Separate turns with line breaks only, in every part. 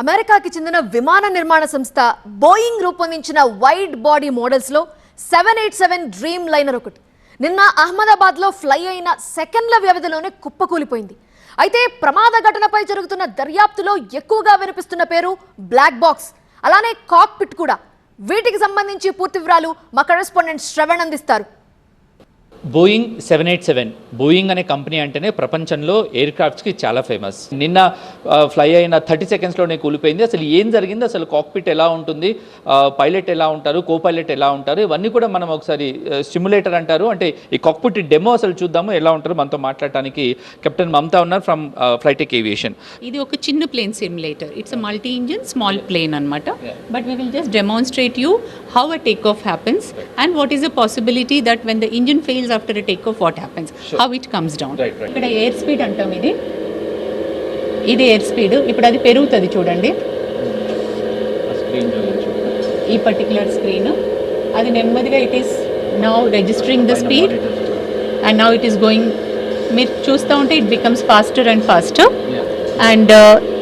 అమెరికాకి చెందిన విమాన నిర్మాణ సంస్థ బోయింగ్ రూపొందించిన వైడ్ బాడీ మోడల్స్లో seven eight seven Dreamliner ఒకటి. నిన్న అహ్మదాబాద్లో ఫ్లై అయిన సెకండ్ల వ్యవధిలోనే కుప్పకూలిపోయింది. అయితే ప్రమాద ఘటనపై జరుగుతున్న దర్యాప్తులో ఎక్కువగా వినిపిస్తున్న పేరు బ్లాక్ బాక్స్. అలానే కాక్పిట్ కూడా. వీటికి సంబంధించి పూర్తి వివరాలు మా కరెస్పాండెంట్ శ్రవణ్ అందిస్తారు.
Boeing seven eight seven Boeing అనే కంపెనీ అంటేనే ప్రపంచంలో ఎయిర్ క్రాఫ్ట్స్కి చాలా ఫేమస్ నిన్న ఫ్లై అయిన థర్టీ సెకండ్స్లోనే కూలిపోయింది. అసలు ఏం జరిగింది? అసలు కాక్పిట్ ఎలా ఉంటుంది? పైలట్ ఎలా ఉంటారు? కో పైలట్ ఎలా ఉంటారు? ఇవన్నీ కూడా మనం ఒకసారి స్టిమ్యులేటర్ అంటారు. అంటే ఈ కాక్పిట్ డెమో అసలు చూద్దాము ఎలా ఉంటారు మనతో మాట్లాడటానికి. కెప్టెన్ మమతా ఉన్నారు ఫ్రమ్ ఫ్లైటెక్ ఏవియేషన్
ఇది ఒక చిన్న plane simulator it's a multi engine small plane అనమాట but we will just demonstrate you how a take off happens and what is the possibility that when the engine fails after take off what happens how it comes down
Right, right.
ఇక్కడ air speed అంటాం ఇది. ఇది air speed ఇప్పుడు అది పెరుగుతుంది చూడండి. ఈ particular screen అది నెమ్మదిగా it is now registering the speed and now it is going మీరు చూస్తూ ఉంటే it becomes faster and faster and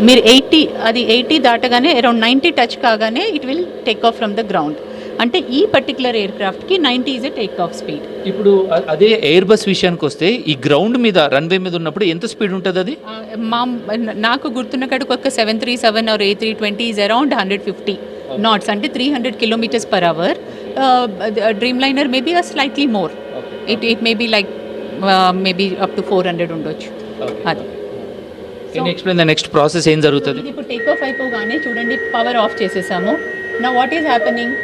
మీరు ఎయిటీ అది ఎయిటీ దాటగానే అరౌండ్ నైంటీ టచ్ కాగానే it will take off from the ground అంటే ఈ particular air క్రాఫ్ట్కి ninety is a take off speed
ఇప్పుడు అ- అదే ఎయిర్ బస్ విషయానికి వస్తే ఈ గ్రౌండ్ మీద రన్వే మీద ఉన్నప్పుడు ఎంత స్పీడ్ ఉంటుంది అది?
మా నాకు గుర్తున్న కాడికి ఒక seven three seven or A three twenty is around hundred fifty knots అంటే three hundred kilometres per hour Dreamliner maybe uh slightly more it it maybe like maybe up to four hundred ఉండొచ్చు. అది.
Can explain the next process ఏం జరుగుతుంది?
ఇప్పుడు take off అయిపోగానే చూడండి power off చేసేసాము. నా వాట్ ఈస్ హ్యాపెనింగ్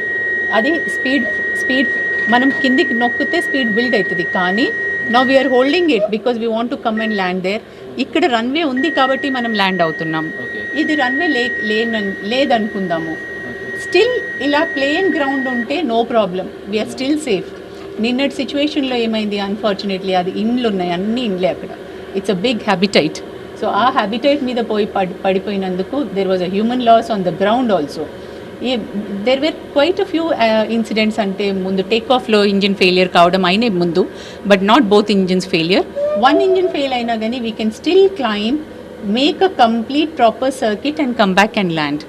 అది స్పీడ్ స్పీడ్ మనం కిందికి నొక్కితే స్పీడ్ బిల్డ్ అవుతుంది. కానీ now we are holding it because we want to come and land there ఇక్కడ రన్వే ఉంది కాబట్టి మనం ల్యాండ్ అవుతున్నాం. ఇది రన్వే లే లేదనుకుందాము. స్టిల్ ఇలా ప్లేన్ గ్రౌండ్ ఉంటే no problem we are still safe నిన్నటి సిచ్యువేషన్లో ఏమైంది? అన్ఫార్చునేట్లీ అది ఇండ్లు ఉన్నాయి. అన్ని ఇండ్లే అక్కడ. It's a big habitat so ఆ హ్యాబిటైట్ మీద పోయి పడి పడిపోయినందుకు there was a human loss on the ground also there were quite a few incidents అంటే ముందు టేక్ ఆఫ్లో ఇంజిన్ ఫెయిలియర్ కావడం అయినాయి ముందు but not both engines failure one engine fail అయినా కానీ we can still climb make a complete proper circuit and come back and land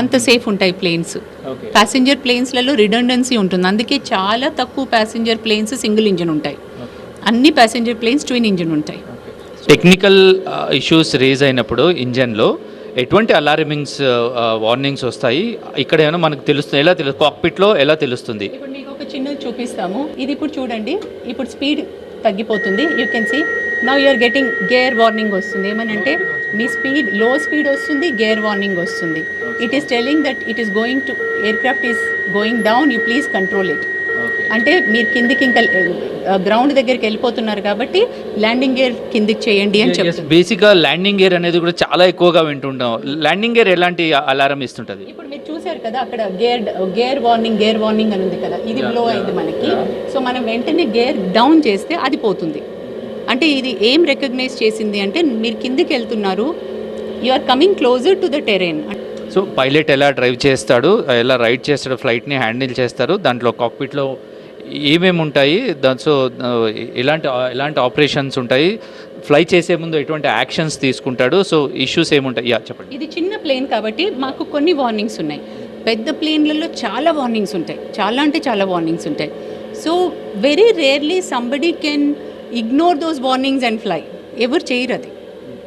అంత safe ఉంటాయి ప్లేన్స్. ప్యాసింజర్ ప్లేన్స్లలో రిడెండెన్సీ ఉంటుంది. అందుకే చాలా తక్కువ ప్యాసింజర్ ప్లేన్స్ సింగిల్ ఇంజిన్ ఉంటాయి. అన్ని ప్యాసింజర్ ప్లేన్స్ ట్విన్ ఇంజిన్ ఉంటాయి.
టెక్నికల్ ఇష్యూస్ రేజ్ అయినప్పుడు ఇంజన్లో ఎటువంటి అలారమింగ్స్ వార్నింగ్స్ వస్తాయి? ఇక్కడ ఏమైనా మనకు తెలుస్తుంది ఎలా తెలుస్తుంది కాక్పిట్లో ఎలా తెలుస్తుంది?
ఇప్పుడు మీకు ఒక చిన్నది చూపిస్తాము. ఇది ఇప్పుడు చూడండి ఇప్పుడు స్పీడ్ తగ్గిపోతుంది. You can see now you're getting gear warning వస్తుంది. ఏమనంటే మీ స్పీడ్లో స్పీడ్ వస్తుంది గేర్ వార్నింగ్ వస్తుంది. It is telling that it is going to aircraft is going down you please control it అంటే మీరు కిందికి ఇంకా గ్రౌండ్ దగ్గరికి వెళ్ళిపోతున్నారు కాబట్టి ల్యాండింగ్ గేర్ కిందికి చేయండి అని చెప్తుంది
బేసిక్గా ల్యాండింగ్ గేర్ అనేది కూడా చాలా ఎక్కువగా వింటుంటాం. ల్యాండింగ్ గేర్ ఎలాంటి అలారం ఇస్తుంటుంది?
ఇప్పుడు మీరు చూశారు కదా అక్కడ gear gear warning gear warning అని ఉంది కదా ఇది బ్లో అయింది మనకి. సో మనం వెంటనే గేర్ డౌన్ చేస్తే అది పోతుంది. అంటే ఇది ఏం రికగ్నైజ్ చేసింది అంటే మీరు కిందికి వెళ్తున్నారు you are coming closer to the terrain
so pilot ఎలా డ్రైవ్ చేస్తాడు ఎలా రైడ్ చేస్తాడు ఫ్లైట్ని హ్యాండిల్ చేస్తారు దాంట్లో కాక్పిట్లో ఏమేమి ఉంటాయి? దాని సో ఎలాంటి ఎలాంటి ఆపరేషన్స్ ఉంటాయి. ఫ్లై చేసే ముందు ఎటువంటి యాక్షన్స్ తీసుకుంటాడు. సో ఇష్యూస్ ఏముంటాయి? యా చెప్పండి.
ఇది చిన్న ప్లేన్ కాబట్టి మాకు కొన్ని వార్నింగ్స్ ఉన్నాయి. పెద్ద ప్లేన్లలో చాలా వార్నింగ్స్ ఉంటాయి. చాలా అంటే చాలా వార్నింగ్స్ ఉంటాయి. So very rarely somebody can ignore those warnings and fly ఎవరు చేయరు అది.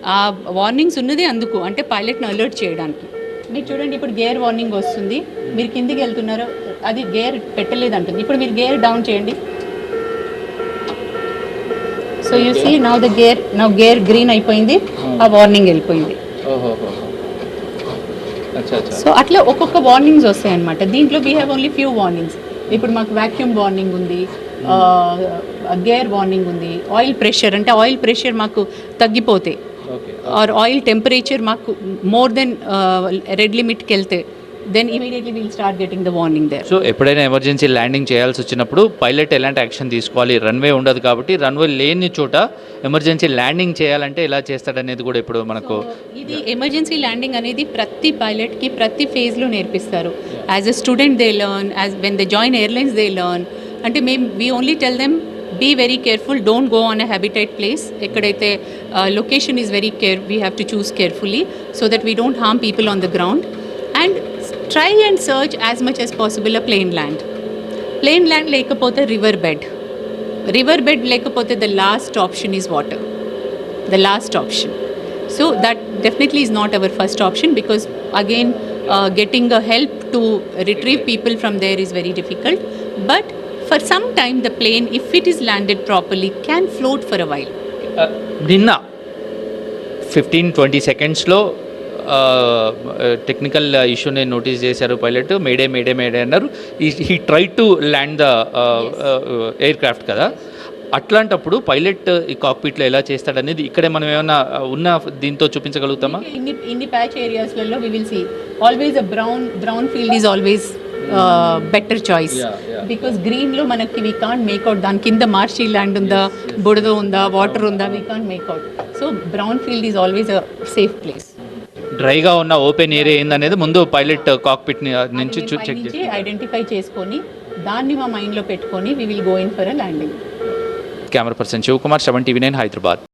ఆ వార్నింగ్స్ ఉన్నది అందుకు. అంటే పైలట్ని అలర్ట్ చేయడానికి. మీరు చూడండి ఇప్పుడు గేర్ వార్నింగ్ వస్తుంది. మీరు కిందికి వెళ్తున్నారు అది గేర్ పెట్టలేదు అంటుంది ఇప్పుడు మీరు గేర్ డౌన్ చేయండి. So you see now the gear now gear green అయిపోయింది ఆ వార్నింగ్ వెళ్ళిపోయింది. సో అట్లా ఒక్కొక్క వార్నింగ్స్ వస్తాయి అనమాట దీంట్లో we have only few warnings ఇప్పుడు మాకు వాక్యూమ్ వార్నింగ్ ఉంది గేర్ వార్నింగ్ ఉంది ఆయిల్ ప్రెషర్ అంటే ఆయిల్ ప్రెషర్ మాకు తగ్గిపోతే. ఆర్ ఆయిల్ టెంపరేచర్ మాకు మోర్ దెన్ రెడ్ లిమిట్కి వెళ్తే then immediately will start getting the warning there
so ఎప్పుడైనా ఎమర్జెన్సీ ల్యాండింగ్ చేయాల్సి వచ్చినప్పుడు పైలట్ ఎలాంటి యాక్షన్ తీసుకోవాలి? రన్వే ఉండదు కాబట్టి రన్వే లేని చోట ఎమర్జెన్సీ ల్యాండింగ్ చేయాలంటే ఎలా చేస్తాడనేది కూడా ఇప్పుడు మనకు
ఇది ఎమర్జెన్సీ ల్యాండింగ్ అనేది ప్రతి పైలట్కి ప్రతి ఫేజ్లో నేర్పిస్తారు. As a student they learn as when they join airlines they learn అంటే మేము we only tell them be very careful. Don't go on a habitat place. ekkadaithe uh, location is very care we have to choose carefully so that we don't harm people on the ground. And try and search as much as possible a plain land. Plain land lekapothe river bed. River bed lekapothe the last option is water. The last option. So that definitely is not our first option because again uh, getting a help to retrieve. people from there is very difficult. But for some time the plane, if it is landed properly, can float for a while.
నిన్న fifteen twenty సెకండ్స్లో technical ఇష్యూని notice చేశారు pilot mayday mayday mayday అన్నారు. He try to land the aircraft కదా. అట్లాంటప్పుడు pilot ఈ కాక్పిట్లో ఎలా చేస్తాడనేది ఇక్కడే మనం ఏమైనా ఉన్న దీంతో చూపించగలుగుతామా?
ఇన్ని ఇన్ని patch ఏరియాస్లలో we will see always a brown brown field is always better choice. Because గ్రీన్లో మనకి వీ కాంట్ మేక్అవుట్ దాని కింద మార్షీ ల్యాండ్ ఉందా బుడద ఉందా వాటర్ ఉందా. We can't make out so brown field is always a safe place
డ్రైగా ఉన్న open area ఏందనేది ముందు పైలట్ కాక్పిట్ నుంచి చెక్ చేసి
ఐడెంటిఫై చేసుకొని దాన్ని మా మైండ్లో పెట్టుకొని we will go in for a landing
camera person Shivakumar seven TV nine Hyderabad